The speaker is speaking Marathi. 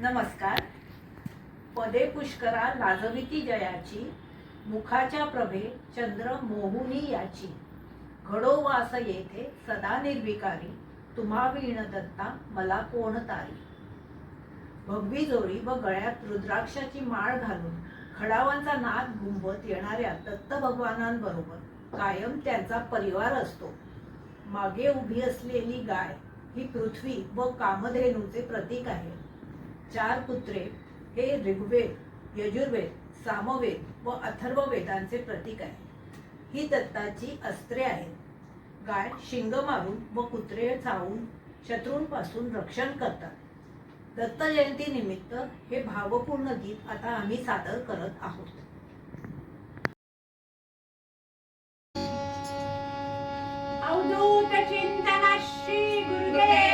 नमस्कार. पदे पुष्करा लाजविती जयाची मुखाच्या प्रभे चंद्र मोहुनी याची. घडो वास येथे सदा निर्विकारी तुम्हा वीण दत्ता मला कोण तारी. भगवी जोडी व गळ्यात रुद्राक्षाची माळ घालून खडावांचा नाद घुंबत येणाऱ्या दत्त भगवानांबरोबर कायम त्यांचा परिवार असतो. मागे उभी असलेली गाय ही पृथ्वी व कामधेनूचे प्रतीक आहे. चार पुत्रे हे ऋग्वेद यजुर्वेद सामवेद व अथर्व वेदांचे प्रतीक आहे ही दत्ताची अस्त्रे आहेत. गाय शिंग मारून व कुत्रे चावून शत्रूंपासून रक्षण करतात. दत्त जयंती निमित्त हे भावपूर्ण गीत आता आम्ही सादर करत आहोत. अवधूत श्री गुरुदेव